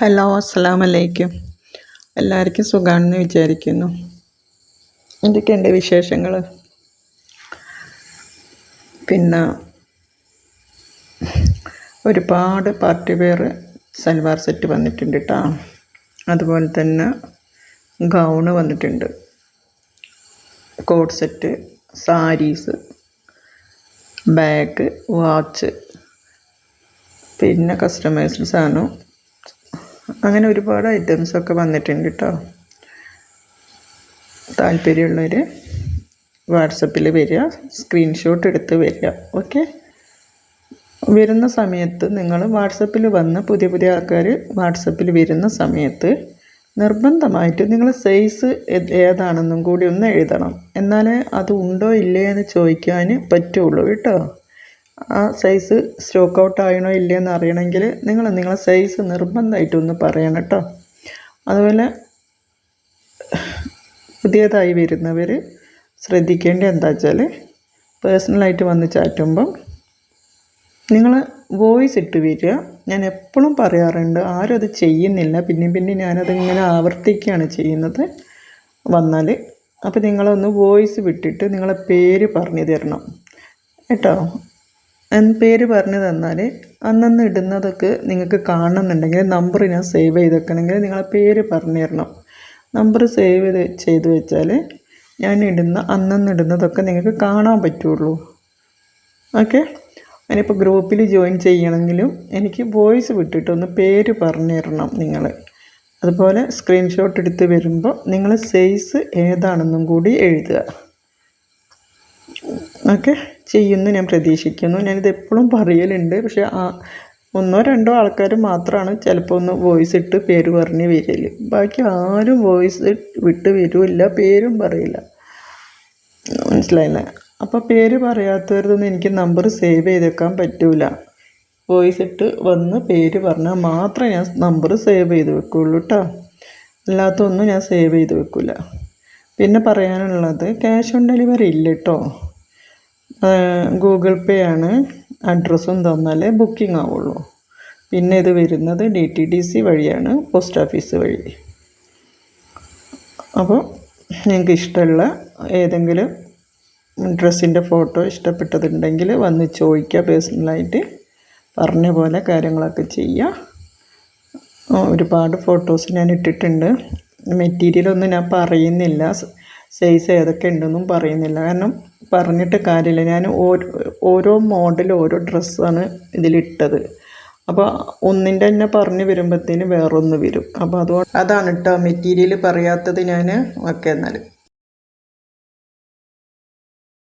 Hello അസ്സാം വലൈക്കും എല്ലാവർക്കും സുഖമാണെന്ന് വിചാരിക്കുന്നു. എന്തൊക്കെയുണ്ട് വിശേഷങ്ങൾ? പിന്നെ ഒരുപാട് പാർട്ടി വെയർ സൽവാർ സെറ്റ് വന്നിട്ടുണ്ട് കേട്ടോ അതുപോലെ തന്നെ ഗൗണ് വന്നിട്ടുണ്ട്. Coat set sarees bag watch പിന്നെ കസ്റ്റമൈസ്ഡ് സാധനം. അങ്ങനെ ഒരുപാട് ഐറ്റംസൊക്കെ വന്നിട്ടുണ്ട് കേട്ടോ താല്പര്യമുള്ളവർ വാട്സപ്പിൽ വരിക സ്ക്രീൻഷോട്ട് എടുത്ത് വരിക ഓക്കെ വരുന്ന സമയത്ത് നിങ്ങൾ വാട്സപ്പിൽ വന്ന് പുതിയ പുതിയ ആൾക്കാർ വാട്സപ്പിൽ വരുന്ന സമയത്ത് നിർബന്ധമായിട്ട് നിങ്ങൾ സൈസ് ഏതാണെന്നും കൂടി ഒന്ന് എഴുതണം. എന്നാലേ അത് ഉണ്ടോ ഇല്ലേ എന്ന് ചോദിക്കാൻ പറ്റുള്ളൂ കേട്ടോ ആ സൈസ് സ്റ്റോക്ക് ഔട്ട് ആയണോ ഇല്ലയെന്ന് അറിയണമെങ്കിൽ നിങ്ങൾ നിങ്ങളെ സൈസ് നിർബന്ധമായിട്ടൊന്ന് പറയണം കേട്ടോ. അതുപോലെ പുതിയതായി വരുന്നവർ ശ്രദ്ധിക്കേണ്ട എന്താ വെച്ചാൽ പേഴ്സണലായിട്ട് വന്ന് ചാറ്റുമ്പം നിങ്ങൾ വോയിസ് ഇട്ട് വരിക. ഞാൻ എപ്പോഴും പറയാറുണ്ട് ആരും അത് ചെയ്യുന്നില്ല. പിന്നെയും പിന്നെ ഞാനതിങ്ങനെ ആവർത്തിക്കുകയാണ് ചെയ്യുന്നത് വന്നാൽ അപ്പോൾ നിങ്ങളൊന്ന് വോയിസ് വിട്ടിട്ട് നിങ്ങളെ പേര് പറഞ്ഞു തരണം. കേട്ടോ. പേര് പറഞ്ഞു തന്നാൽ അന്നന്ന് ഇടുന്നതൊക്കെ നിങ്ങൾക്ക് കാണുന്നുണ്ടെങ്കിൽ നമ്പർ ഞാൻ സേവ് ചെയ്ത് വെക്കണമെങ്കിൽ നിങ്ങളെ പേര് പറഞ്ഞു തരണം നമ്പർ സേവ് ചെയ്ത് ചെയ്ത് വെച്ചാൽ ഞാൻ ഇടുന്ന അന്നന്ന് ഇടുന്നതൊക്കെ നിങ്ങൾക്ക് കാണാൻ പറ്റുള്ളൂ. ഓക്കെ? ഞാനിപ്പോൾ ഗ്രൂപ്പിൽ ജോയിൻ ചെയ്യണമെങ്കിലും എനിക്ക് വോയിസ് വിട്ടിട്ടൊന്ന് പേര് പറഞ്ഞു തരണം നിങ്ങൾ അതുപോലെ സ്ക്രീൻഷോട്ട് എടുത്ത് വരുമ്പോൾ നിങ്ങൾ സൈസ് ഏതാണെന്നും കൂടി എഴുതുക. ഓക്കെ ചെയ്യുമെന്ന് ഞാൻ പ്രതീക്ഷിക്കുന്നു. ഞാനിത് എപ്പോഴും പറയലുണ്ട്. പക്ഷേ ആ ഒന്നോ രണ്ടോ ആൾക്കാർ മാത്രമാണ് ചിലപ്പോൾ ഒന്ന് വോയിസ് ഇട്ട് പേര് പറഞ്ഞ് വരൽ ബാക്കി ആരും വോയിസ് വിട്ട് വരില്ല പേരും പറയില്ല. മനസ്സിലായില്ലേ? അപ്പോൾ പേര് പറയാത്തവരതൊന്നും എനിക്ക് നമ്പർ സേവ് ചെയ്തേക്കാൻ പറ്റൂല. വോയിസ് ഇട്ട് വന്ന് പേര് പറഞ്ഞാൽ മാത്രമേ ഞാൻ നമ്പർ സേവ് ചെയ്ത് വെക്കുള്ളൂ കേട്ടോ അല്ലാത്തൊന്നും ഞാൻ സേവ് ചെയ്ത് വെക്കില്ല പിന്നെ പറയാനുള്ളത് ക്യാഷ് ഓൺ ഡെലിവറി ഇല്ല കേട്ടോ ഗൂഗിൾ പേ ആണ്. അഡ്രസ്സും തന്നാലേ ബുക്കിംഗ് ആവുള്ളൂ. പിന്നെ ഇത് വരുന്നത് ഡി ടി ഡി സി വഴിയാണ് പോസ്റ്റ് ഓഫീസ് വഴി. അപ്പോൾ നിങ്ങൾക്ക് ഇഷ്ടമുള്ള ഏതെങ്കിലും ഡ്രസ്സിന്റെ ഫോട്ടോ ഇഷ്ടപ്പെട്ടതുണ്ടെങ്കിൽ വന്ന് ചോദിക്കുക പേഴ്സണലായിട്ട് പറഞ്ഞ പോലെ കാര്യങ്ങളൊക്കെ ചെയ്യുക. ഒരുപാട് ഫോട്ടോസ് ഞാൻ ഇട്ടിട്ടുണ്ട്. മെറ്റീരിയലൊന്നും ഞാൻ പറയുന്നില്ല. സൈസ് ഏതൊക്കെ ഉണ്ടെന്നും പറയുന്നില്ല. കാരണം പറഞ്ഞിട്ട് കാര്യമില്ല. ഞാൻ ഓരോ മോഡൽ ഓരോ ഡ്രസ്സാണ് ഇതിലിട്ടത്. അപ്പോൾ ഒന്നിന്റെ തന്നെ പറഞ്ഞ് വരുമ്പോഴത്തേന് വേറൊന്ന് വരും. അപ്പോൾ അതുകൊണ്ട് അതാണ് കേട്ടോ മെറ്റീരിയൽ പറയാത്തത് ഞാൻ ഓക്കെ എന്നാൽ